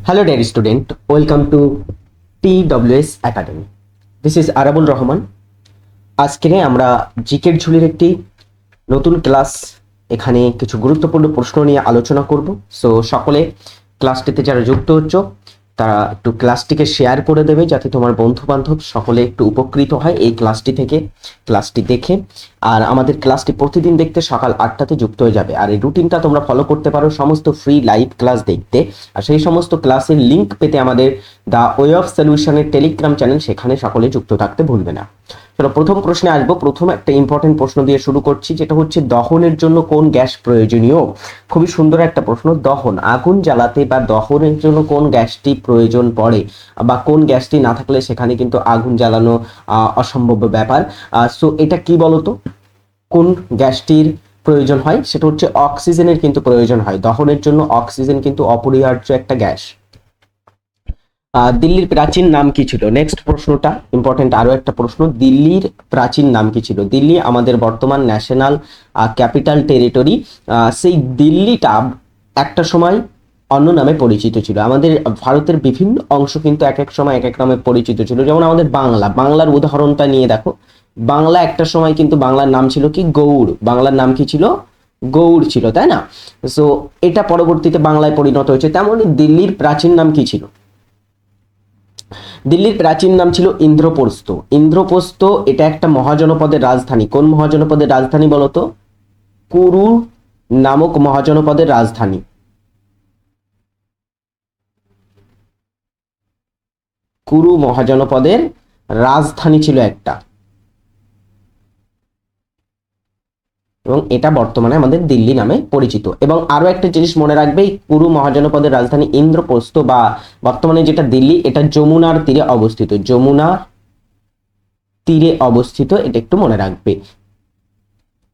Hello, dear student. Welcome to TWS Academy. This is Arabul Rahman আজকে আমরা জিকের ঝুলির একটি নতুন ক্লাস এখানে কিছু গুরুত্বপূর্ণ প্রশ্ন নিয়ে আলোচনা করব সো সকলে ক্লাসটিতে যারা যুক্ত হচ্ছ তারা একটু ক্লাসটিকে শেয়ার করে দেবে যাতে তোমার বন্ধু বান্ধব সকলে একটু উপকৃত হয় এই ক্লাসটি থেকে ক্লাসটি দেখে। আর আমাদের ক্লাসটি প্রতিদিন দেখতে সকাল আটটাতে যুক্ত হয়ে যাবে। আর এই রুটিনটা তোমরা ফলো করতে পারো সমস্ত ফ্রি লাইভ ক্লাস দেখতে। আর সেই সমস্ত ক্লাসের লিঙ্ক পেতে আমাদের দ্য ওয়ে অফ সলিউশনের টেলিগ্রাম চ্যানেল সেখানে সকলে যুক্ত থাকতে ভুলবে না। চলো, প্রথম প্রশ্নে আসব। প্রথম একটা ইম্পর্টেন্ট প্রশ্ন দিয়ে শুরু করছি, যেটা হচ্ছে দহনের জন্য কোন গ্যাস প্রয়োজনীয়? খুবই সুন্দর একটা প্রশ্ন, দহন। আগুন জ্বালাতে বা দহনের জন্য কোন গ্যাসটি প্রয়োজন পড়ে? বা কোন গ্যাসটি না থাকলে সেখানে কিন্তু আগুন জ্বালানো অসম্ভব ব্যাপার। সো এটা কি বলতো? কোন গ্যাসটির প্রয়োজন হয়? সেটা হচ্ছে অক্সিজেনের কিন্তু প্রয়োজন হয়। দহনের জন্য অক্সিজেন কিন্তু অপরিহার্য একটা গ্যাস। দিল্লির প্রাচীন নাম কি ছিল? নেক্সট প্রশ্নটা ইম্পর্টেন্ট আরও একটা প্রশ্ন, দিল্লির প্রাচীন নাম কি ছিল? দিল্লি আমাদের বর্তমান ন্যাশনাল ক্যাপিটাল টেরিটরি সেই দিল্লিটা একটা সময় অন্য নামে পরিচিত ছিল। আমাদের ভারতের বিভিন্ন অংশ কিন্তু এক এক সময় এক এক নামে পরিচিত ছিল। যেমন আমাদের বাংলা, বাংলার উদাহরণটা নিয়ে দেখো। বাংলা একটা সময় কিন্তু বাংলার নাম ছিল কি? গৌড়। বাংলার নাম কি ছিল? গৌড় ছিল, তাই না? সো এটা পরবর্তীতে বাংলায় পরিণত হয়েছে। তেমনই দিল্লির প্রাচীন নাম কি ছিল? দিল্লির প্রাচীন নাম ছিল ইন্দ্রপ্রস্থ। ইন্দ্রপ্রস্থ এটা একটা মহাজনপদের রাজধানী। কোন মহাজনপদের রাজধানী বলতো? কুরু নামক মহাজনপদের রাজধানী। কুরু মহাজনপদের রাজধানী ছিল একটা। এবং এটা বর্তমানে আমাদের দিল্লি নামে পরিচিত। এবং আরও একটা জিনিস মনে রাখবে কুরু মহাজনপদের রাজধানী ইন্দ্রপ্রস্থ বা বর্তমানে যেটা দিল্লি, এটা যমুনার তীরে অবস্থিত। যমুনার তীরে অবস্থিত, এটা একটু মনে রাখবে।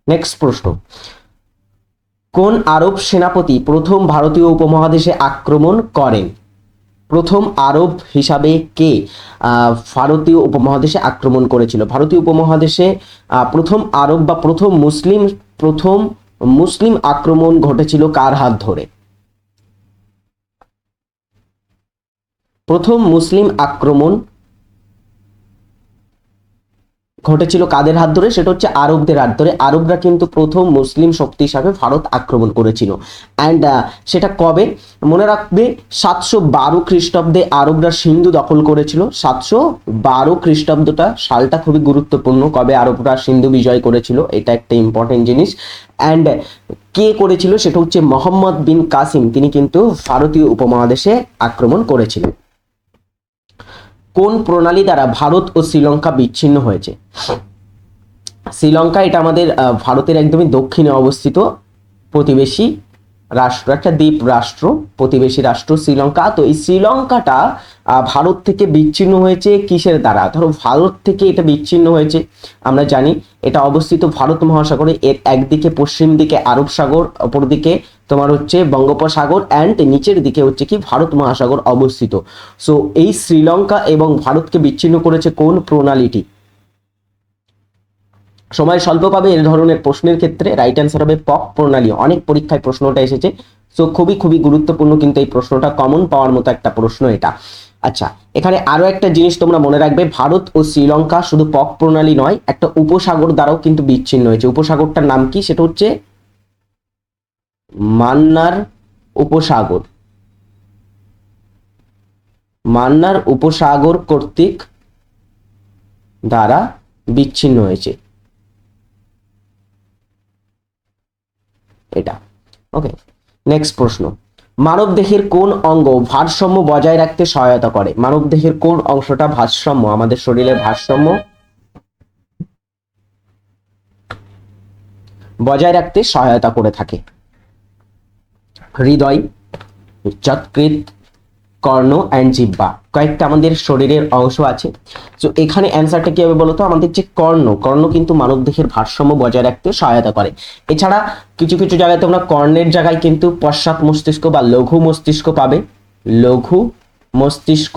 নেক্সট প্রশ্ন। কোন আরব সেনাপতি প্রথম ভারতীয় উপমহাদেশে আক্রমণ করেন? প্রথম আরব হিসাবে কে ভারতীয় উপমহাদেশে আক্রমণ করেছিল? ভারতীয় উপমহাদেশে প্রথম আরব বা প্রথম মুসলিম প্রথম মুসলিম আক্রমণ ঘটেছিল কার হাত ধরে? প্রথম মুসলিম আক্রমণ ঘটেছিল কাদের হাত ধরে? সেটা হচ্ছে আরবদের হাত ধরে। আরবরা কিন্তু প্রথম মুসলিম শক্তি হিসাবে ভারত আক্রমণ করেছিল। অ্যান্ড সেটা কবে? মনে রাখবে, সাতশো বারো খ্রিস্টাব্দে আরবরা সিন্ধু দখল করেছিল। সাতশো বারো খ্রিস্টাব্দটা সালটা খুবই গুরুত্বপূর্ণ, কবে আরবরা সিন্ধু বিজয় করেছিল, এটা একটা ইম্পর্টেন্ট জিনিস। অ্যান্ড কে করেছিল? সেটা হচ্ছে মোহাম্মদ বিন কাসিম। তিনি কিন্তু ভারতীয় উপমহাদেশে আক্রমণ করেছিলেন। কোন প্রণালী দ্বারা ভারত ও শ্রীলঙ্কা বিচ্ছিন্ন হয়েছে? শ্রীলঙ্কা এটা আমাদের ভারতের একদমই দক্ষিণে অবস্থিত প্রতিবেশী রাষ্ট্র, একটা দ্বীপ রাষ্ট্র, প্রতিবেশী রাষ্ট্র শ্রীলঙ্কা। তো এই শ্রীলঙ্কাটা ভারত থেকে বিচ্ছিন্ন হয়েছে, কিসের দ্বারা? ধরো ভারত থেকে এটা বিচ্ছিন্ন হয়েছে, আমরা জানি। এটা অবস্থিত ভারত মহাসাগরে, এর একদিকে পশ্চিম দিকে আরব সাগর অপরদিকে তোমার হচ্ছে বঙ্গোপসাগর অ্যান্ড নিচের দিকে হচ্ছে কি ভারত মহাসাগর অবস্থিত। সো এই শ্রীলঙ্কা এবং ভারতকে বিচ্ছিন্ন করেছে কোন প্রণালীটি? সময় স্বল্প পাবে এর ধরনের প্রশ্নের ক্ষেত্রে রাইট অ্যান্সার হবে পক প্রণালী। অনেক পরীক্ষায় প্রশ্নটা এসেছে। সো খুবই খুবই গুরুত্বপূর্ণ কিন্তু এই প্রশ্নটা কমন পাওয়ার মতো একটা প্রশ্ন এটা। আচ্ছা এখানে আরও একটা জিনিস তোমরা মনে রাখবে, ভারত ও শ্রীলঙ্কা শুধু পক প্রণালী নয়, একটা উপসাগর দ্বারাও কিন্তু বিচ্ছিন্ন হয়েছে। উপসাগরটার নাম কি? সেটা হচ্ছে মান্নার উপসাগর। মান্নার উপসাগর কর্তৃক দ্বারা বিচ্ছিন্ন হয়েছে। এটা। ওকে নেক্সট প্রশ্ন। মানব দেহের কোন অঙ্গ ভারসাম্য বজায় রাখতে সহায়তা করে? মানব দেহের কোন অংশটা ভারসাম্য? আমাদের শরীরের ভারসাম্য বজায় রাখতে সহায়তা করে থাকে। হৃদয় যৎকৃত কর্ণ অ্যান্ড জিব্বা কয়েকটা আমাদের শরীরের অংশ আছে। তো এখানে অ্যান্সারটা কি হবে বলতো? আমাদের যে কর্ণ কর্ণ কিন্তু মানব দেহের ভারসাম্য বজায় রাখতে সহায়তা করে। এছাড়া কিছু কিছু জায়গায় তোমরা কর্ণের জায়গায় কিন্তু পশ্চাৎ মস্তিষ্ক বা লঘু মস্তিষ্ক পাবে। লঘু মস্তিষ্ক,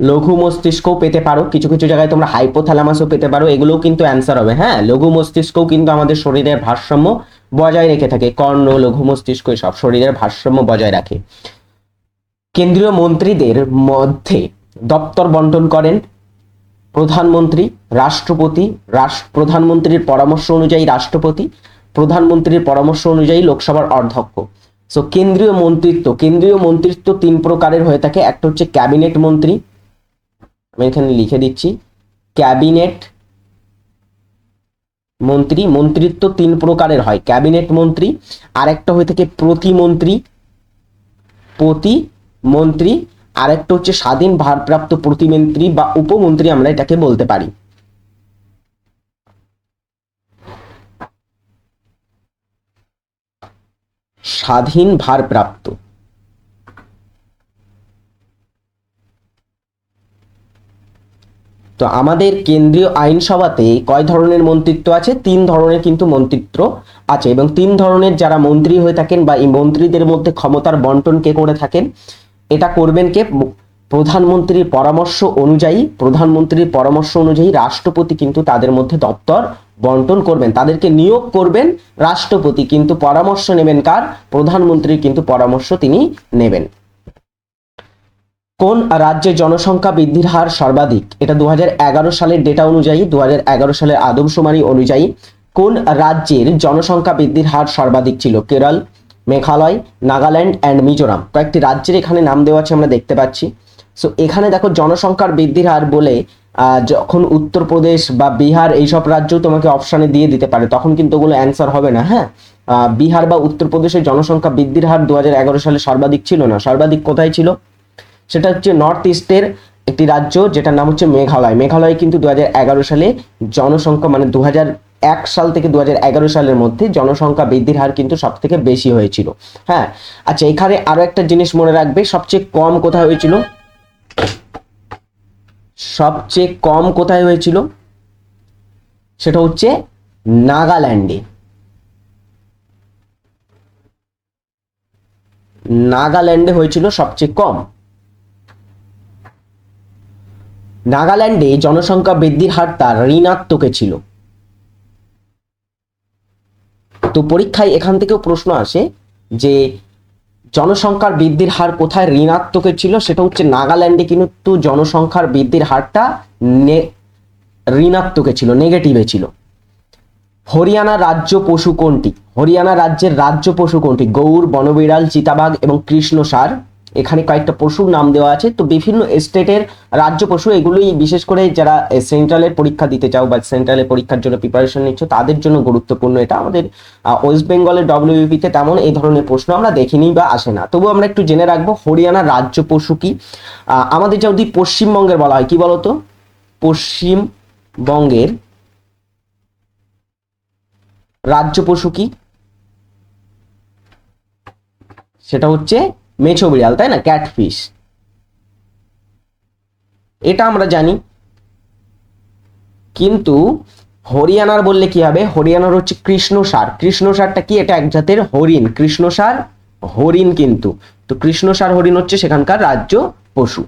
লঘু মস্তিষ্কও পেতে পারো। কিছু কিছু জায়গায় তোমরা হাইপোথ্যালামাসও পেতে পারো। এগুলোও কিন্তু অ্যান্সার হবে। হ্যাঁ লঘু মস্তিষ্কও কিন্তু আমাদের শরীরের ভারসাম্য বজায় রেখে থাকে। কর্ণ, লঘু মস্তিষ্ক সব শরীরের ভারসাম্য বজায় রাখে। কেন্দ্রীয় মন্ত্রীদের মধ্যে দপ্তর বন্টন করেন প্রধানমন্ত্রী, রাষ্ট্রপতি প্রধানমন্ত্রীর পরামর্শ অনুযায়ী রাষ্ট্রপতি, প্রধানমন্ত্রীর পরামর্শ অনুযায়ী লোকসভার অধ্যক্ষ। সো কেন্দ্রীয় মন্ত্রিত্ব কেন্দ্রীয় মন্ত্রিত্ব তিন প্রকারের হয়ে থাকে। একটা হচ্ছে ক্যাবিনেট মন্ত্রী, আমি এখানে লিখে দিচ্ছি। ক্যাবিনেট মন্ত্রী, মন্ত্রিত্ব তিন প্রকারের হয়। ক্যাবিনেট মন্ত্রী আর একটা হয়ে থাকে প্রতিমন্ত্রী প্রতিমন্ত্রী আর একটা হচ্ছে স্বাধীন ভারপ্রাপ্ত প্রতিমন্ত্রী বা উপমন্ত্রী আমরা এটাকে বলতে পারি। স্বাধীন ভারপ্রাপ্ত। তো আমাদের কেন্দ্রীয় আইনসভাতে কয় ধরনের মন্ত্রিত্ব আছে? তিন ধরনের কিন্তু মন্ত্রিত্ব আছে এবং তিন ধরনের যারা মন্ত্রী হয়ে থাকেন বা এই মন্ত্রীদের মধ্যে ক্ষমতার বন্টন কে করে থাকেন, এটা করবেন কে? প্রধানমন্ত্রীর পরামর্শ অনুযায়ী, প্রধানমন্ত্রীর পরামর্শ অনুযায়ী রাষ্ট্রপতি কিন্তু তাদের মধ্যে দপ্তর বন্টন করবেন। তাদেরকে নিয়োগ করবেন রাষ্ট্রপতি, কিন্তু পরামর্শ নেবেন কার? প্রধানমন্ত্রীর কিন্তু পরামর্শ তিনি নেবেন। কোন রাজ্যে জনসংখ্যা বৃদ্ধির হার সর্বাধিক? এটা দু হাজার এগারো সালের ডেটা অনুযায়ী দু হাজার এগারো সালের আদমশুমারি অনুযায়ী কোন রাজ্যের জনসংখ্যা বৃদ্ধির হার সর্বাধিক ছিল? কেরল, মেঘালয়, নাগাল্যান্ড অ্যান্ড মিজোরাম। কয়েকটি রাজ্যের এখানে নাম দেওয়া আছে, আমরা দেখতে পাচ্ছি। সো এখানে দেখো জনসংখ্যার বৃদ্ধির হার বলে যখন উত্তরপ্রদেশ বা বিহার এইসব রাজ্য তোমাকে অপশানে দিয়ে দিতে পারে, তখন কিন্তু ওগুলো অ্যান্সার হবে না হ্যাঁ? বিহার বা উত্তরপ্রদেশের জনসংখ্যা বৃদ্ধির হার দু হাজার এগারো সালে সর্বাধিক ছিল না। সর্বাধিক কোথায় ছিল? সেটা হচ্ছে নর্থ ইস্টের একটি রাজ্য, যেটার নাম হচ্ছে মেঘালয়। মেঘালয় কিন্তু দু হাজার এগারো সালে জনসংখ্যা মানে দু এক সাল থেকে দু হাজার এগারো সালের মধ্যে জনসংখ্যা বৃদ্ধির হার কিন্তু সব থেকে বেশি হয়েছিল। হ্যাঁ আচ্ছা এখানে আরও একটা জিনিস মনে রাখবে, সবচেয়ে কম কোথায় হয়েছিল? সবচেয়ে কম কোথায় হয়েছিল? সেটা হচ্ছে নাগাল্যান্ডে। নাগাল্যান্ডে হয়েছিল সবচেয়ে কম। নাগাল্যান্ডে জনসংখ্যা বৃদ্ধির হার তার ঋণাত্মকে ছিল। তো পরীক্ষায় এখান থেকেও প্রশ্ন আসে যে জনসংখ্যার বৃদ্ধির হার কোথায় ঋণাত্মকে ছিল, সেটা হচ্ছে নাগাল্যান্ডে কিন্তু জনসংখ্যার বৃদ্ধির হারটা ঋণাত্মকে ছিল নেগেটিভে ছিল। হরিয়ানা রাজ্য পশু কোনটি? হরিয়ানা রাজ্যের রাজ্য পশু কোনটি? গৌর, বনবিড়াল, চিতাবাঘ এবং কৃষ্ণসার। এখানে কয়েকটা পশুর নাম দেওয়া আছে। তো বিভিন্ন স্টেটের রাজ্য পশু এগুলোই বিশেষ করে যারা সেন্ট্রালের পরীক্ষা দিতে চাও বা সেন্ট্রালের পরীক্ষার জন্য প্রিপারেশন নিচ্ছ, তাদের জন্য গুরুত্বপূর্ণ। এটা আমাদের ওয়েস্ট বেঙ্গলের ডব্লিউবিতে তেমন এই ধরনের প্রশ্ন আমরা দেখিনি বা আসে না। তবু আমরা একটু জেনে রাখব, হরিয়ানা রাজ্য পশু কি? আমাদের যদি পশ্চিমবঙ্গের বলা হয়, কি বলতো? পশ্চিমবঙ্গের রাজ্য পশু কি? সেটা হচ্ছে মেছো বিড়াল, তাই না? ক্যাটফিশ এটা আমরা জানি। কিন্তু হরিয়ানার বললে কি হবে? হরিয়ানার হচ্ছে কৃষ্ণসার কৃষ্ণসারটা কি? এটা এক জাতের হরিণ। কৃষ্ণসার হরিণ কিন্তু। তো কৃষ্ণসার হরিণ হচ্ছে সেখানকার রাজ্য পশু।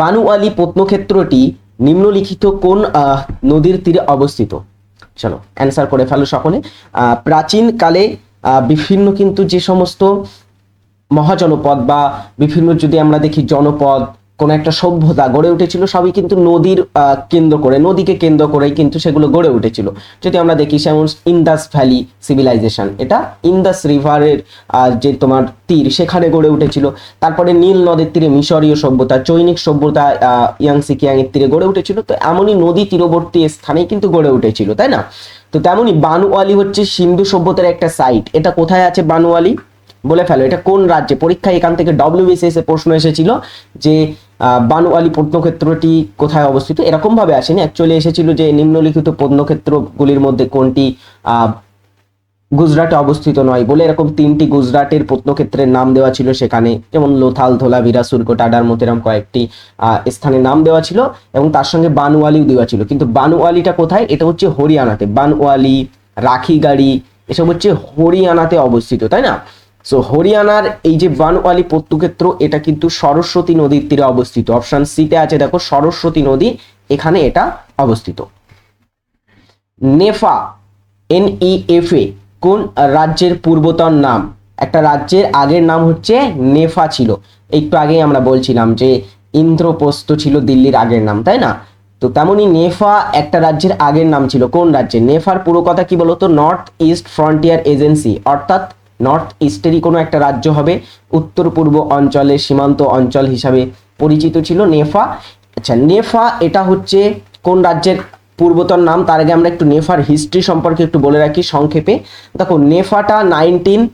বানুয়ালি প্রত্নক্ষেত্রটি নিম্নলিখিত কোন নদীর তীরে অবস্থিত? চলো অ্যান্সার করে ফেলো সকলে। প্রাচীনকালে বিভিন্ন কিন্তু যে সমস্ত মহাজনপদ বা বিভিন্ন যদি আমরা দেখি জনপদ কোন একটা সভ্যতা গড়ে উঠেছিল সবই কিন্তু নদীর কেন্দ্র করে নদীকে কেন্দ্র করেই কিন্তু সেগুলো গড়ে উঠেছিল। যদি আমরা দেখি যেমন ইন্দাস ভ্যালি সিভিলাইজেশন এটা ইন্দাস রিভারের যে তোমার তীর সেখানে গড়ে উঠেছিল। তারপরে নীল নদের তীরে মিশরীয় সভ্যতা চৈনিক সভ্যতা আহ, ইয়াংসি কিয়াং এর তীরে গড়ে উঠেছিল। তো এমনই নদী তীরবর্তী স্থানেই কিন্তু গড়ে উঠেছিল তাই না? তো তেমনই বানুয়ালি হচ্ছে সিন্ধু সভ্যতার একটা সাইট এটা কোথায় আছে বানুয়ালি বলে ফেলো এটা কোন রাজ্যে? পরীক্ষায় এখান থেকে ডব্লিউবিসিএস এ প্রশ্ন এসেছিল যে বানুয়ালি প্রত্নক্ষেত্রটি কোথায় অবস্থিত? এরকম ভাবে আসেনি। অ্যাকচুয়ালি এসেছিল যে নিম্নলিখিত প্রত্নক্ষেত্রগুলির মধ্যে কোনটি গুজরাটে অবস্থিত নয় বলে এরকম তিনটি গুজরাটের প্রত্নক্ষেত্রের নাম দেওয়া ছিল সেখানে। যেমন লোথাল ধোলা ধোলাভিরা সুরকোটাডার মতো এরকম কয়েকটি আহ, স্থানের নাম দেওয়া ছিল এবং তার সঙ্গে বানুয়ালিও দেওয়া ছিল। কিন্তু বানওয়ালিটা কোথায়? এটা হচ্ছে হরিয়ানাতে। বানওয়ালি রাখিগাড়ি এসব হচ্ছে হরিয়ানাতে অবস্থিত তাই না? সো হরিয়ানার এই যে বানওয়ালি প্রত্নক্ষেত্র এটা কিন্তু সরস্বতী নদীর তীরে অবস্থিত। অপশন সিতে আছে, দেখো, সরস্বতী নদী, এখানে এটা অবস্থিত। নেফা এনইএফএ কোন রাজ্যের পূর্বতন নাম? একটা রাজ্যের আগের নাম হচ্ছে নেফা ছিল। একটু আগেই আমরা বলছিলাম যে, ইন্দ্রপ্রস্থ ছিল দিল্লির আগের নাম, তাই না? তো তেমনই নেফা একটা রাজ্যের আগের নাম ছিল। কোন রাজ্যে? নেফার পুরো কথা কি বলতো? নর্থ ইস্ট ফ্রন্টিয়ার এজেন্সি অর্থাৎ নর্থ ইস্টেরই কোনো একটা রাজ্য হবে। উত্তর পূর্ব অঞ্চলের সীমান্ত অঞ্চল হিসাবে পরিচিত ছিল নেফা। আচ্ছা নেফা এটা হচ্ছে কোন রাজ্যের পূর্বতন নাম? তার আগে আমরা একটু নেফার হিস্ট্রি সম্পর্কে একটু বলে রাখি সংক্ষেপে। দেখো, নেফাটা নাইনটিন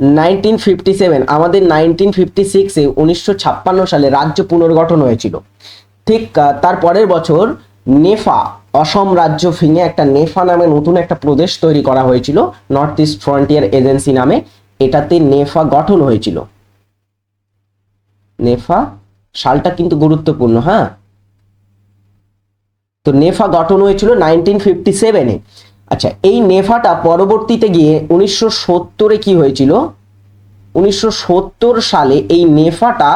নাইনটিন ফিফটি সেভেন আমাদের নাইনটিন ফিফটি সিক্সে উনিশশো ছাপ্পান্ন সালে রাজ্য পুনর্গঠন হয়েছিল। ঠিক তার পরের বছর নেফা অসম রাজ্য ভেঙে একটা নেফা নামে নতুন একটা প্রদেশ তৈরি করা হয়েছিল নর্থ ইস্ট ফ্রন্টিয়ার এজেন্সি নামে। এটাতে নেফা গঠন হয়েছিল। নেফা? সালটা কিন্তু গুরুত্বপূর্ণ হ্যাঁ? তো নেফা গঠন হয়েছিল নাইনটিন ফিফটি সেভেনে আচ্ছা এই নেফাটা পরবর্তীতে গিয়ে উনিশশো সত্তরে কি হয়েছিল? উনিশশো সত্তর সালে এই নেফাটা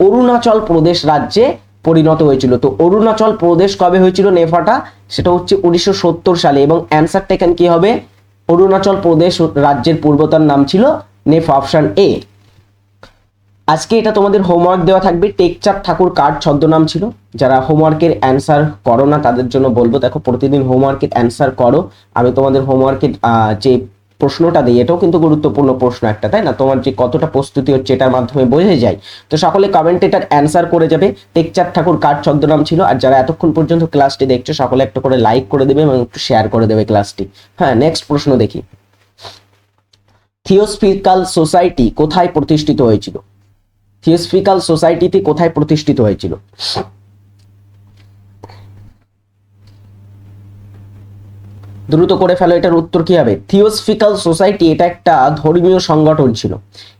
অরুণাচল প্রদেশ রাজ্যে পরিণত হয়েছিল। তো অরুণাচল প্রদেশ কবে হয়েছিল নেফাটা সেটা হচ্ছে উনিশশো সত্তর সালে এবং অ্যান্সারটা এখানে কি হবে? অরুণাচল প্রদেশ রাজ্যের পূর্বতন নাম ছিল নেফা অপশন এ আজকে এটা তোমাদের হোমওয়ার্ক দেওয়া থাকবে। টেকচাঁদ ঠাকুর কার ছদ্মনাম ছিল। যারা হোমওয়ার্কের অ্যান্সার করো না, তাদের জন্য বলব, দেখো প্রতিদিন হোমওয়ার্কের অ্যান্সার করো। আমি তোমাদের হোমওয়ার্কের যে প্রশ্নটা দিই এটাও কিন্তু গুরুত্বপূর্ণ প্রশ্ন একটা, তাই না? তোমার যে কতটা প্রস্তুতি হচ্ছে এটার মাধ্যমে বোঝা যায়। তো সকলে কমেন্টে এটার অ্যান্সার করে যাবে। টেকচার ঠাকুর কার ছদ্মনাম ছিল? আর যারা এতক্ষণ পর্যন্ত ক্লাসটি দেখছ, সকলে একটা করে লাইক করে দেবে এবং একটু শেয়ার করে দেবে ক্লাসটি হ্যাঁ নেক্সট প্রশ্ন দেখি। থিওসফিক্যাল সোসাইটি কোথায় প্রতিষ্ঠিত হয়েছিল? থিওসফিক্যাল সোসাইটিতে কোথায় প্রতিষ্ঠিত হয়েছিল? দ্রুত করে ফেলো, এটার উত্তর কি হবে? থিওসফিক্যাল সোসাইটি এটা একটা ধর্মীয় সংগঠন ছিল।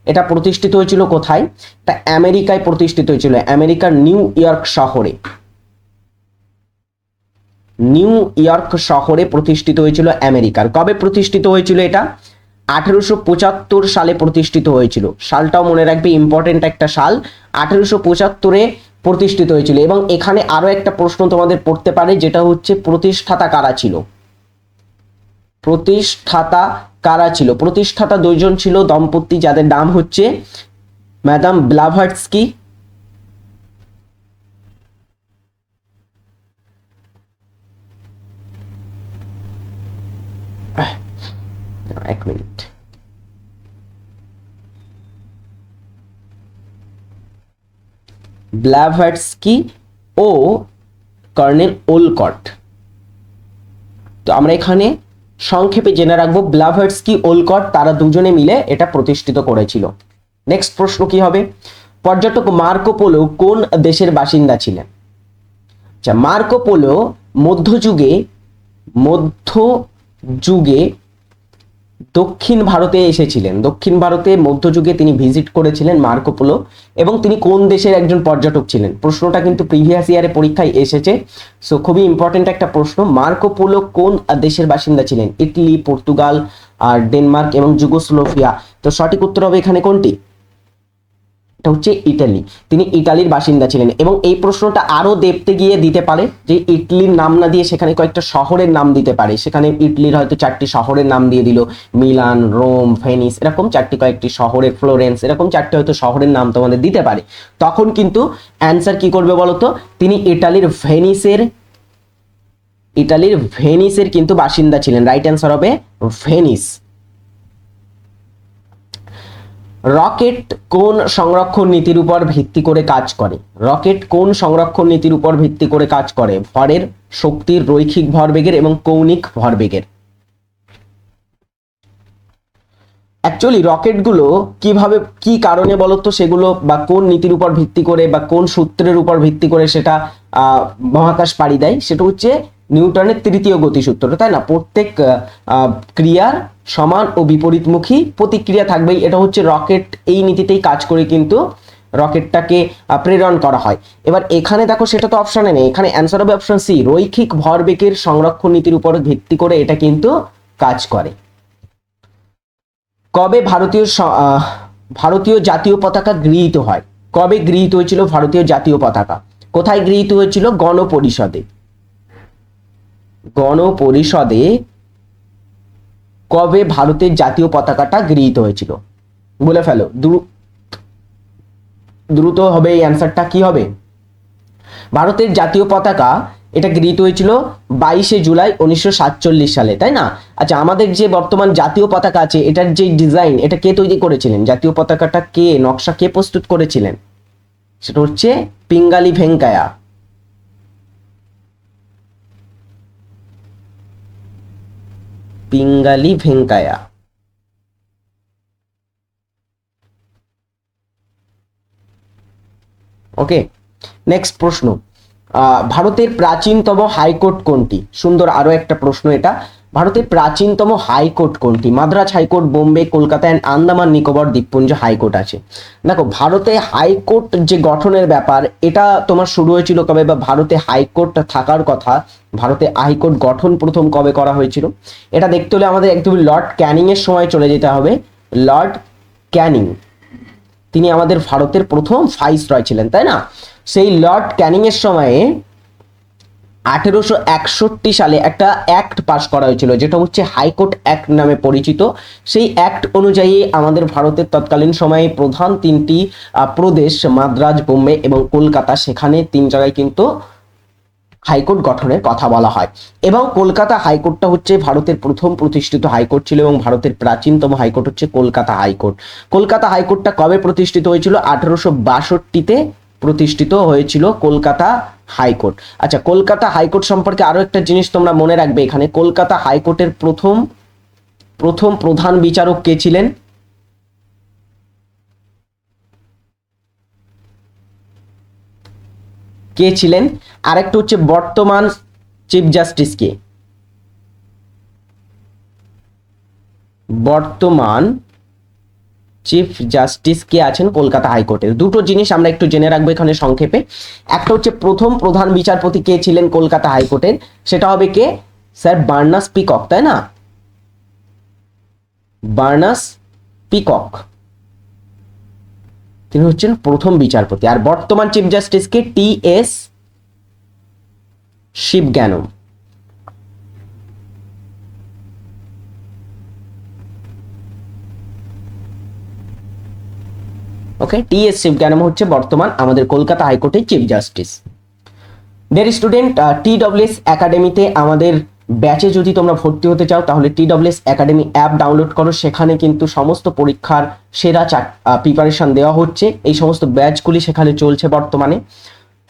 এটা প্রতিষ্ঠিত হয়েছিল কোথায়? তা আমেরিকায় প্রতিষ্ঠিত হয়েছিল, আমেরিকার নিউ ইয়র্ক শহরে। নিউ ইয়র্ক শহরে প্রতিষ্ঠিত হয়েছিল আমেরিকার। কবে প্রতিষ্ঠিত হয়েছিল এটা? আঠেরোশো পঁচাত্তর সালে প্রতিষ্ঠিত হয়েছিল। সালটাও মনে রাখবে ইম্পর্টেন্ট একটা সাল। আঠেরোশো পঁচাত্তরে প্রতিষ্ঠিত হয়েছিল। এবং এখানে আরও একটা প্রশ্ন তোমাদের পড়তে পারে, যেটা হচ্ছে প্রতিষ্ঠাতা কারা ছিল? প্রতিষ্ঠাতা কারা ছিল? প্রতিষ্ঠাতা দুইজন ছিল, দম্পতি যাদের নাম হচ্ছে ম্যাডাম ব্লাভার্টস্কি এক মিনিট। ব্লাভার্টস্কি ও কর্নেল ওলকট। তো আমরা এখানে সংক্ষেপে জেনে রাখব ব্লাভার্সকি ওলকট তারা দুজনে মিলে এটা প্রতিষ্ঠিত করেছিল। নেক্সট প্রশ্ন কি হবে? পর্যটক মার্কো পোলো কোন দেশের বাসিন্দা ছিলেন? আচ্ছা মার্কো পোলো মধ্যযুগে মধ্যযুগে দক্ষিণ ভারতে এসেছিলেন। দক্ষিণ ভারতে মধ্যযুগে তিনি ভিজিট করেছিলেন মার্কোপোলো এবং তিনি কোন দেশের একজন পর্যটক ছিলেন? প্রশ্নটা কিন্তু প্রিভিয়াস ইয়ারে পরীক্ষায় এসেছে। সো খুবই ইম্পর্টেন্ট একটা প্রশ্ন। মার্কোপোলো কোন দেশের বাসিন্দা ছিলেন? ইটলি পর্তুগাল, আর ডেনমার্ক এবং যুগোস্লোভিয়া। তো সঠিক উত্তর হবে এখানে কোনটি? এটা হচ্ছে ইটালি। তিনি ইটালির বাসিন্দা ছিলেন এবং এই প্রশ্নটা আরও দেখতে গিয়ে দিতে পারে যে ইটলির নাম না দিয়ে সেখানে কয়েকটা শহরের নাম দিতে পারে। সেখানে ইটলির হয়তো চারটি শহরের নাম দিয়ে দিল। মিলান, রোম, ভেনিস এরকম চারটি কয়েকটি শহরের ফ্লোরেন্স এরকম চারটি হয়তো শহরের নাম তোমাদের দিতে পারে। তখন কিন্তু অ্যান্সার কি করবে বলতো? তিনি ইটালির ভেনিসের ইটালির ভেনিসের কিন্তু বাসিন্দা ছিলেন। রাইট অ্যান্সার হবে ভেনিস। রকেট কোন সংরক্ষণ নীতির উপর ভিত্তি করে কাজ করে? রকেট কোন সংরক্ষণ নীতির উপর ভিত্তি করে কাজ করে? ভরের শক্তির রৈখিক ভরবেগের এবং কৌণিক ভরবেগের। অ্যাকচুয়ালি রকেটগুলো কীভাবে, কি কারণে বলতো সেগুলো বা কোন নীতির উপর ভিত্তি করে বা কোন সূত্রের উপর ভিত্তি করে সেটা মহাকাশ পাড়ি দেয়? সেটা হচ্ছে নিউটনের তৃতীয় গতিসূত্র, তাই না? প্রত্যেক ক্রিয়ার সমান ও বিপরীতমুখী প্রতিক্রিয়া থাকবেই। এটা হচ্ছে রকেট। এই নীতিতেই কাজ করে কিন্তু রকেটটাকে প্রেরণ করা হয়। এবার এখানে দেখো সেটা তো অপশানে নেই। এখানে অ্যান্সার হবে অপশন সি রৈখিক ভরবেগের সংরক্ষণ নীতির উপর ভিত্তি করে এটা কিন্তু কাজ করে। কবে ভারতীয় ভারতীয় জাতীয় পতাকা গৃহীত হয়? কবে গৃহীত হয়েছিল ভারতীয় জাতীয় পতাকা? কোথায় গৃহীত হয়েছিল? গণপরিষদে। গণপরিষদে কবে ভারতের জাতীয় পতাকাটা গৃহীত হয়েছিল? বলে ফেলো। দ্রু- দ্রুত হবে এই অ্যান্সারটা কি হবে? ভারতের জাতীয় পতাকা এটা গৃহীত হয়েছিল বাইশে জুলাই উনিশশো সাতচল্লিশ সালে, তাই না? আচ্ছা আমাদের যে বর্তমান জাতীয় পতাকা আছে, এটার যে ডিজাইন এটা কে তৈরি করেছিলেন? জাতীয় পতাকাটা কে, নকশা কে প্রস্তুত করেছিলেন? সেটা হচ্ছে পিঙ্গালি ভেঙ্কায়া। পিঙ্গালি ভেঙ্কায়া। ওকে নেক্সট প্রশ্ন। ভারতের প্রাচীনতম হাইকোর্ট কোনটি? সুন্দর আরও একটা প্রশ্ন এটা। ভারতের প্রাচীনতম হাইকোর্ট কোনটি? Madras high court, Bombay, Kolkata and Andaman, Nicobar, দ্বীপপুঞ্জ হাইকোর্ট আছে। দেখো, ভারতে হাইকোর্ট যে গঠনের ব্যাপার, এটা তোমার শুরু হয়েছিল কবে বা ভারতে হাইকোর্ট থাকার কথা? ভারতে হাইকোর্ট গঠন প্রথম কবে করা হয়েছিল? এটা দেখতে হলে আমাদের একদম লর্ড ক্যানিং এর সময় চলে যেতে হবে। লর্ড ক্যানিং, তিনি আমাদের ভারতের প্রথম ফাইস রয় ছিলেন, তাই না? সেই লর্ড ক্যানিং এর সময়ে আঠেরোশো একষট্টি সালে একটা অ্যাক্ট পাস করা হয়েছিল, যেটা হচ্ছে হাইকোর্ট অ্যাক্ট নামে পরিচিত। সেই অ্যাক্ট অনুযায়ী আমাদের ভারতের তৎকালীন সময়ে প্রধান তিনটি প্রদেশ, মাদ্রাজ, বোম্বে এবং কলকাতা, সেখানে তিন জায়গায় কিন্তু হাইকোর্ট গঠনের কথা বলা হয়। এবং কলকাতা হাইকোর্টটা হচ্ছে ভারতের প্রথম প্রতিষ্ঠিত হাইকোর্ট ছিল এবং ভারতের প্রাচীনতম হাইকোর্ট হচ্ছে কলকাতা হাইকোর্ট। কলকাতা হাইকোর্টটা কবে প্রতিষ্ঠিত হয়েছিল? আঠারোশো বাষট্টিতে প্রতিষ্ঠিত হয়েছিল কলকাতা হাইকোর্ট। আচ্ছা কলকাতা হাইকোর্ট সম্পর্কে আরও একটা জিনিস তোমরা মনে রাখবে এখানে। কলকাতা হাইকোর্টের প্রথম প্রথম প্রধান বিচারক কে ছিলেন? কে ছিলেন? আরেকটা হচ্ছে বর্তমান চিফ জাস্টিস কে? বর্তমান চিফ জাস্টিস কে আছেন কলকাতা হাইকোর্টের দুটো জিনিস আমরা একটু জেনে রাখব এখানে সংক্ষেপে। একটা হচ্ছে প্রথম প্রধান বিচারপতি কে ছিলেন কলকাতা হাইকোর্টের সেটা হবে কে? স্যার বার্নাস পিকক, তাই না? Barnes Peacock. তিনি হচ্ছেন প্রথম বিচারপতি। আর বর্তমান chief justice K T S Sivagnanam. Okay T S Sivagnanam হচ্ছে বর্তমান আমাদের কলকাতা হাইকোর্টের চিফ জাস্টিস দের স্টুডেন্ট টি ডব্লিউএস একাডেমিতে আমাদের ব্যাচে যদি তোমরা ভর্তি হতে চাও, তাহলে T WS academy app download করো। সেখানে কিন্তু সমস্ত পরীক্ষার সেরা প্রিপারেশন দেওয়া হচ্ছে। এই সমস্ত ব্যাচগুলি সেখানে চলছে বর্তমানে।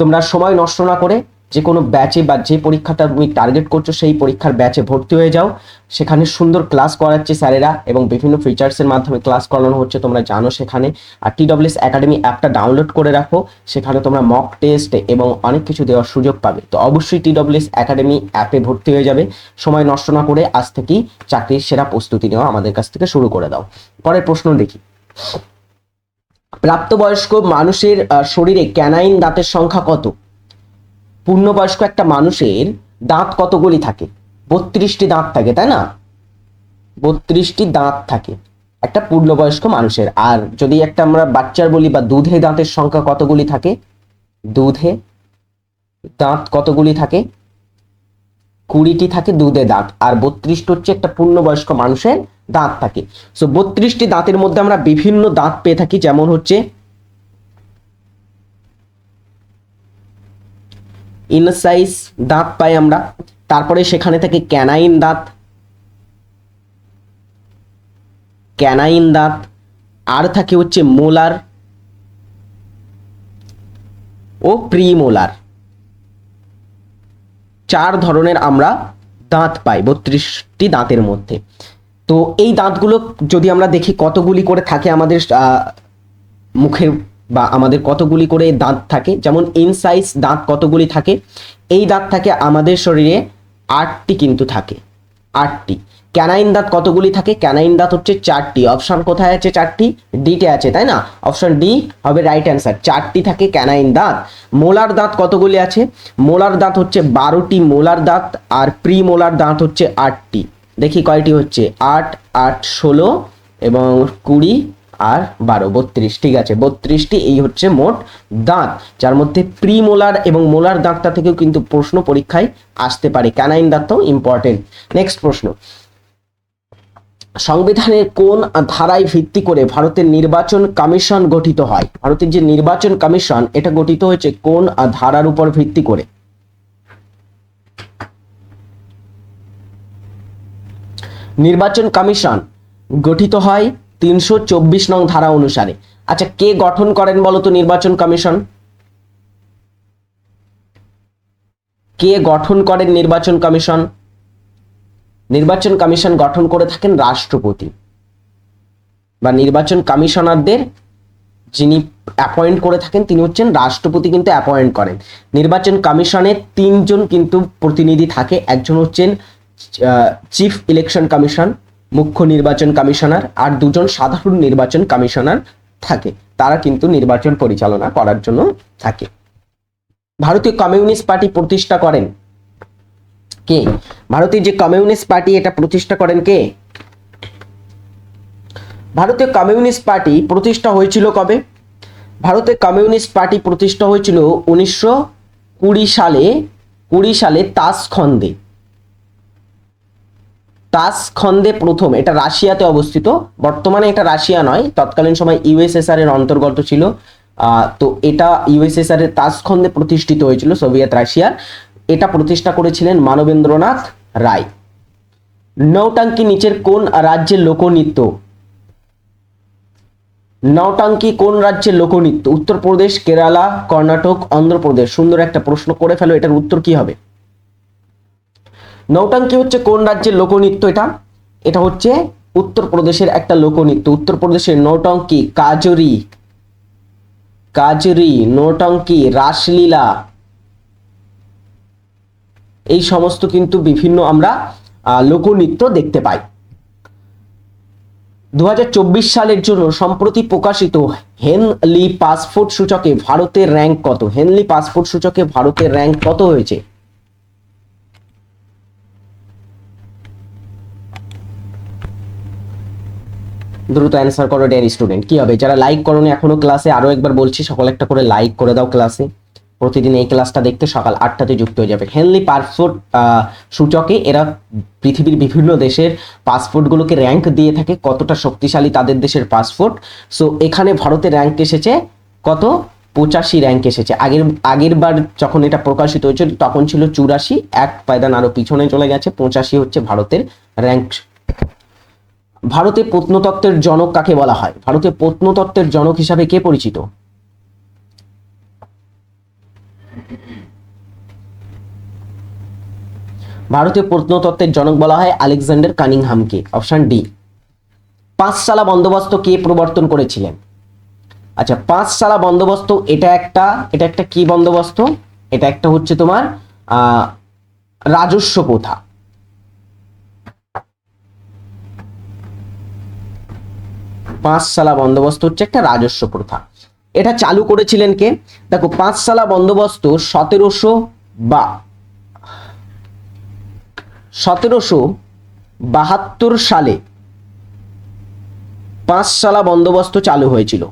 তোমরা সময় নষ্ট না করে যে কোনো ব্যাচে বা যে পরীক্ষাটা তুমি টার্গেট করছ, সেই পরীক্ষার ব্যাচে ভর্তি হয়ে যাও। সেখানে সুন্দর ক্লাস করাচ্ছে স্যারেরা এবং বিভিন্ন ফিচার্সের মাধ্যমে ক্লাস করানো হচ্ছে, তোমরা জানো সেখানে। আর টি ডব্লিউএস একাডেমি অ্যাপটা ডাউনলোড করে রাখো, সেখানে তোমরা মক টেস্ট এবং অনেক কিছু দেওয়ার সুযোগ পাবে। তো অবশ্যই টি ডব্লিউএস একাডেমি অ্যাপে ভর্তি হয়ে যাবে। সময় নষ্ট না করে আজ থেকেই চাকরির সেরা প্রস্তুতি নেওয়া আমাদের কাছ থেকে শুরু করে দাও। পরের প্রশ্ন দেখি। প্রাপ্তবয়স্ক মানুষের শরীরে ক্যানাইন দাঁতের সংখ্যা কত? পূর্ণবয়স্ক একটা মানুষের দাঁত কতগুলি থাকে? বত্রিশটি দাঁত থাকে, তাই না? বত্রিশটি দাঁত থাকে একটা পূর্ণবয়স্ক মানুষের। আর যদি একটা আমরা বাচ্চার বলি বা দুধে দাঁতের সংখ্যা কতগুলি থাকে? দুধে দাঁত কতগুলি থাকে? কুড়িটি থাকে দুধে দাঁত। আর বত্রিশটি হচ্ছে একটা পূর্ণবয়স্ক মানুষের দাঁত থাকে। সো বত্রিশটি দাঁতের মধ্যে আমরা বিভিন্ন দাঁত পেয়ে থাকি, যেমন হচ্ছে ইনসাইজ দাঁত পাই আমরা। তারপরে সেখানে থাকে ক্যানাইন দাঁত। ক্যানাইন দাঁত। আর থাকে হচ্ছে মোলার। ও প্রিমোলার। চার ধরনের আমরা দাঁত পাই বত্রিশটি দাঁতের মধ্যে। তো এই দাঁতগুলো যদি আমরা দেখি কতগুলি করে থাকে আমাদের মুখের বা আমাদের কতগুলি করে দাঁত থাকে, যেমন ইনসাইজ দাঁত কতগুলি থাকে, এই দাঁত থাকে আমাদের শরীরে আটটি কিন্তু থাকে, আটটি। ক্যানাইন দাঁত কতগুলি থাকে, ক্যানাইন দাঁত হচ্ছে চারটি। অপশন কোথায় আছে চারটি? ডিতে আছে, তাই না? অপশন ডি হবে রাইট অ্যান্সার চারটি থাকে ক্যানাইন দাঁত। মোলার দাঁত কতগুলি আছে? মোলার দাঁত হচ্ছে বারোটি মোলার দাঁত আর প্রি মোলার দাঁত হচ্ছে আটটি। দেখি কয়টি হচ্ছে? আট আট, ষোলো এবং কুড়ি আর বারো বত্রিশ ঠিক আছে বত্রিশটি, এই হচ্ছে মোট দাঁত। যার মধ্যে প্রি মোলার এবং মোলার দাঁতটা থেকেও কিন্তু প্রশ্ন পরীক্ষায় আসতে পারে। ক্যানাইন দাঁতটাও ইম্পর্টেন্ট নেক্সট প্রশ্ন। সংবিধানের কোন ধারায় ভিত্তি করে ভারতের নির্বাচন কমিশন গঠিত হয়? ভারতের যে নির্বাচন কমিশন, এটা গঠিত হয়েছে কোন ধারার উপর ভিত্তি করে? নির্বাচন কমিশন গঠিত হয় তিনশো চব্বিশ নং ধারা অনুসারে। আচ্ছা কে গঠন করেন বলতো নির্বাচন কমিশন? কে গঠন করেন নির্বাচন কমিশন? নির্বাচন কমিশন গঠন করে থাকেন রাষ্ট্রপতি। বা নির্বাচন কমিশনারদের যিনি অ্যাপয়েন্ট করে থাকেন, তিনি হচ্ছেন রাষ্ট্রপতি কিন্তু অ্যাপয়েন্ট করেন। নির্বাচন কমিশনে তিনজন কিন্তু প্রতিনিধি থাকে। একজন হচ্ছেন চিফ ইলেকশন কমিশন মুখ্য নির্বাচন কমিশনার আর দুজন সাধারণ নির্বাচন কমিশনার থাকে। তারা কিন্তু নির্বাচন পরিচালনা করার জন্য থাকে। ভারতীয় কমিউনিস্ট পার্টি প্রতিষ্ঠা করেন কে? ভারতীয় যে কমিউনিস্ট পার্টি এটা প্রতিষ্ঠা করেন কে? ভারতীয় কমিউনিস্ট পার্টি প্রতিষ্ঠা হয়েছিল কবে? ভারতের কমিউনিস্ট পার্টি প্রতিষ্ঠা হয়েছিল উনিশশো কুড়ি সালে কুড়ি সালে তাসখন্দে তাসখন্দে প্রথম, এটা রাশিয়াতে অবস্থিত, বর্তমানে এটা রাশিয়া নয়, তৎকালীন সময় ইউএসএসআর এর অন্তর্গত ছিল তো এটা ইউএসএসআর এর তাসখন্দে প্রতিষ্ঠিত হয়েছিল সোভিয়েত রাশিয়ার, এটা প্রতিষ্ঠা করেছিলেন মানবেন্দ্রনাথ রায়। নৌটাঙ্কি নিচের কোন রাজ্যের লোকনৃত্য? নৌটাঙ্কি কোন রাজ্যের লোকনৃত্য? উত্তরপ্রদেশ, কেরালা, কর্ণাটক, অন্ধ্রপ্রদেশ। সুন্দর একটা প্রশ্ন করে ফেলো, এটার উত্তর কি হবে? নৌটাঙ্কি হচ্ছে কোন রাজ্যের লোকনৃত্য এটা? এটা হচ্ছে উত্তরপ্রদেশের একটা লোকনৃত্য, উত্তরপ্রদেশের নৌটঙ্কি, কাজরি। কাজরি, নৌটঙ্কি, রাসলীলা। এই সমস্ত কিন্তু বিভিন্ন আমরা লোকনৃত্য দেখতে পাই। দু হাজার চব্বিশ সালের জন্য সম্প্রতি প্রকাশিত হেনলি পাসপোর্ট সূচকে ভারতের র্যাঙ্ক কত? হেনলি পাসপোর্ট সূচকে ভারতের র্যাঙ্ক কত হয়েছে? দ্রুত অ্যান্সার করো ডেয়ার স্টুডেন্ট কি হবে? যারা লাইক করোনি, এখনও ক্লাসে আরও একবার বলছি, সকল একটা করে লাইক করে দাও ক্লাসে প্রতিদিন এই ক্লাসটা দেখতে সকাল আটটাতে যুক্ত হয়ে যাবে। হেনলি পাসপোর্ট সূচকে এরা পৃথিবীর বিভিন্ন দেশের পাসপোর্টগুলোকে র্যাঙ্ক দিয়ে থাকে, কতটা শক্তিশালী তাদের দেশের পাসপোর্ট সো এখানে ভারতের র্যাঙ্ক এসেছে কত? পঁচাশি র্যাঙ্ক এসেছে। আগের আগের বার যখন এটা প্রকাশিত হয়েছিল, তখন ছিল চুরাশি। এক পায়দান আরও পিছনে চলে গেছে, পঁচাশি হচ্ছে ভারতের র্যাঙ্ক ভারতে প্রত্নতত্ত্বের জনক কাকে বলা হয়? ভারতে প্রত্নতত্ত্বের জনক হিসাবে কে পরিচিত? ভারতীয় প্রত্নতত্ত্বের জনক বলা হয় আলেকজান্ডার কানিংহামকে, অপশন ডি। পাঁচশালা বন্দোবস্ত কে প্রবর্তন করেছিলেন? আচ্ছা পাঁচশালা বন্দোবস্ত এটা একটা এটা একটা কি বন্দোবস্ত? এটা একটা হচ্ছে তোমার রাজস্ব প্রথা। পাঁচশালা বন্দোবস্ত হচ্ছে একটা রাজস্ব প্রথা। এটা চালু করেছিলেন কে? দেখো, পাঁচশালা বন্দোবস্ত সতেরোশো বা সতেরোশো বাহাত্তর সালে পাঁচশালা বন্দোবস্ত চালু হয়েছিল।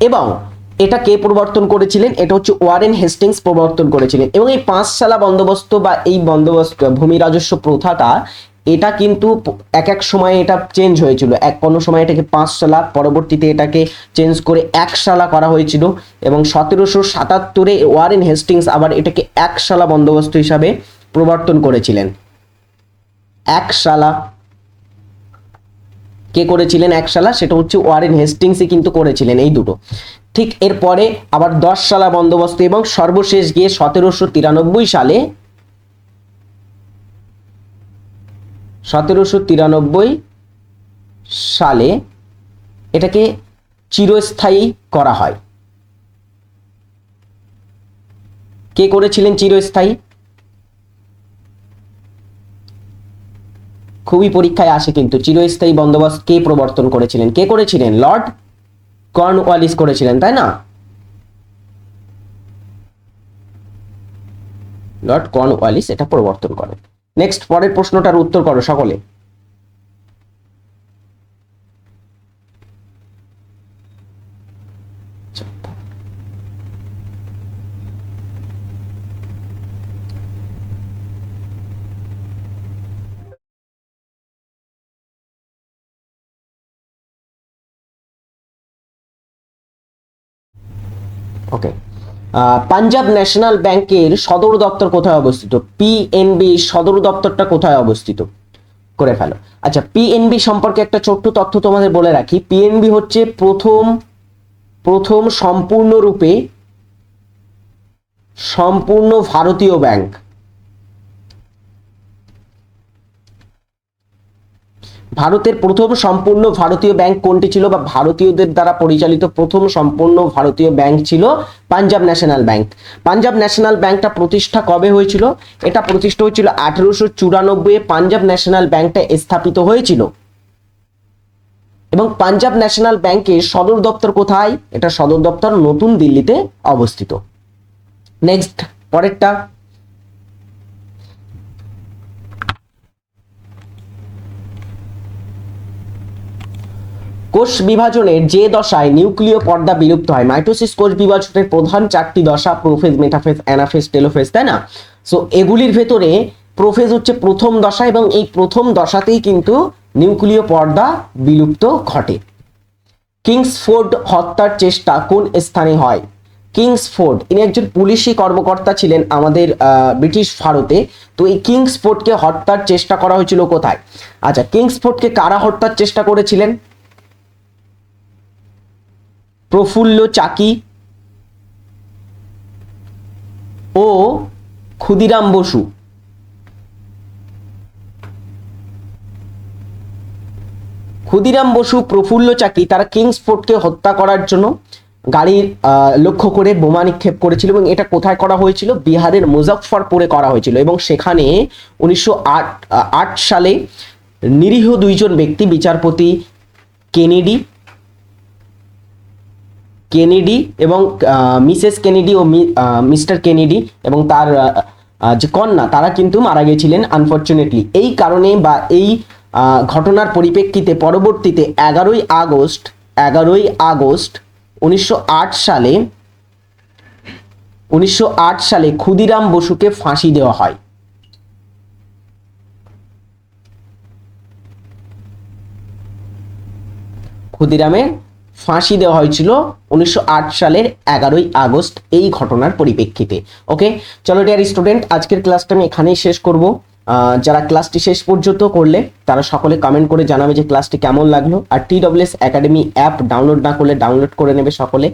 এবং এটা কে প্রবর্তন করেছিলেন? এটা হচ্ছে ওয়ারেন হেস্টিংস প্রবর্তন করেছিলেন। এবং এই পাঁচশালা বন্দোবস্ত বা এই বন্দোবস্ত, ভূমি রাজস্ব প্রথাটা, এটা কিন্তু এক এক সময়ে এটা চেঞ্জ হয়েছিল। এক কোনো সময় এটাকে পাঁচশালা পরবর্তীতে এটাকে চেঞ্জ করে একশালা করা হয়েছিল। এবং সতেরোশো সাতাত্তরে ওয়ারেন হেস্টিংস আবার এটাকে একশালা বন্দোবস্ত হিসাবে প্রবর্তন করেছিলেন। একশালা কে করেছিলেন একশালা সেটা হচ্ছে ওয়ারেন হেস্টিংসই কিন্তু করেছিলেন এই দুটো। ঠিক এরপরে আবার দশ সালা বন্দোবস্ত এবং সর্বশেষ গিয়ে সতেরোশো তিরানব্বই সালে সতেরোশো তিরানব্বই সালে এটাকে চিরস্থায়ী করা হয়। কে করেছিলেন চিরস্থায়ী? খুবই পরীক্ষায় আসে কিন্তু, চিরস্থায়ী বন্দোবস্ত কে প্রবর্তন করেছিলেন? কে করেছিলেন? লর্ড কর্নওয়ালিস করেছিলেন, তাই না? লর্ড কর্নওয়ালিস, এটা পরিবর্তন করে। নেক্সট পরের প্রশ্নটার উত্তর করো সকলে। ওকে পাঞ্জাব ন্যাশনাল ব্যাংকের সদর দপ্তর কোথায় অবস্থিত? পিএনবি সদর দপ্তরটা কোথায় অবস্থিত? করে ফেলো। আচ্ছা পিএনবি সম্পর্কে একটা ছোট্ট তথ্য তোমাদের বলে রাখি। পিএনবি হচ্ছে প্রথম প্রথম সম্পূর্ণরূপে সম্পূর্ণ ভারতীয় ব্যাংক। ভারতের প্রথম সম্পূর্ণ ভারতীয় ব্যাংক কোনটি ছিল বা ভারতীয়দের দ্বারা পরিচালিত প্রথম সম্পূর্ণ ভারতীয় ব্যাংক ছিল Punjab national bank. Punjab national ব্যাংকটা প্রতিষ্ঠা কবে হয়েছিল? এটা প্রতিষ্ঠা হয়েছিল আঠেরোশো চুরানব্বই পাঞ্জাব ন্যাশনাল ব্যাংকটা স্থাপিত হয়েছিল। এবং পাঞ্জাব ন্যাশনাল ব্যাংকের সদর দপ্তর কোথায়? এটা সদর দপ্তর নতুন দিল্লিতে অবস্থিত। নেক্সট পরেরটা। কোষ বিভাজনের যে দশায় নিউক্লিয় পর্দা বিলুপ্ত হয়। মাইটোসিস কোষ বিভাজনের প্রধান চারটি দশা, প্রোফেজ, মেটাফেজ, অ্যানাফেজ, টেলোফেজ, তাই না? সো এগুলির ভেতরে প্রোফেজ হচ্ছে প্রথম দশা এবং এই প্রথম দশাতেই কিন্তু নিউক্লিয় পর্দা বিলুপ্ত ঘটে। কিংসফোর্ড হত্যার চেষ্টা কোন স্থানে হয়? কিংসফোর্ড, ইনি একজন পুলিশি কর্মকর্তা ছিলেন আমাদের ব্রিটিশ ভারতে। তো এই কিংসফোর্ডকে হত্যার চেষ্টা করা হয়েছিল কোথায়? আচ্ছা কিংসফোর্ডকে কারা হত্যার চেষ্টা করেছিলেন? প্রফুল্ল চাকি ও ক্ষুদিরাম বসু। ক্ষুদিরাম বসু, প্রফুল্ল চাকি তারা কিংসফোর্ডকে হত্যা করার জন্য গাড়ির লক্ষ্য করে বোমা নিক্ষেপ করেছিল এবং এটা কোথায় করা হয়েছিল? বিহারের মুজফ্ফরপুরে করা হয়েছিল এবং সেখানে উনিশশো আট সালে নিরীহ দুইজন ব্যক্তি, বিচারপতি কেনেডি কেনেডি এবং মিসেস কেনেডি ও মিস্টার কেনেডি এবং তার যে কন্যা, তারা কিন্তু মারা গেছিলেন আনফর্চুনেটলি এই কারণে বা এই ঘটনার পরিপ্রেক্ষিতে পরবর্তীতে এগারোই আগস্ট এগারোই আগস্ট উনিশশো আট সালে, উনিশশো আট সালে ক্ষুদিরাম বসুকে ফাঁসি দেওয়া হয়। ক্ষুদিরামের ফাঁসি দেওয়া হয়েছিল উনিশশো আট সালের এগারোই আগস্ট এই ঘটনার পরিপ্রেক্ষিতে ওকে চলো ডিয়ার স্টুডেন্ট আজকের ক্লাসটা আমি এখানেই শেষ করব। যারা ক্লাসটি শেষ পর্যন্ত করলে, তারা সকলে কমেন্ট করে জানাবে যে ক্লাসটি কেমন লাগল। আর T WS academy app download না করলে ডাউনলোড করে নেবে সকলে।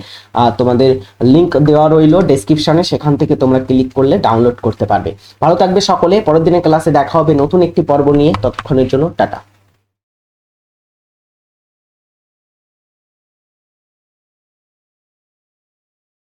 তোমাদের লিংক দেওয়া রইল ডেসক্রিপশানে সেখান থেকে তোমরা ক্লিক করলে ডাউনলোড করতে পারবে। ভালো থাকবে সকলে, পরের দিনের ক্লাসে দেখা হবে নতুন একটি পর্ব নিয়ে। ততক্ষণের জন্য টাটা।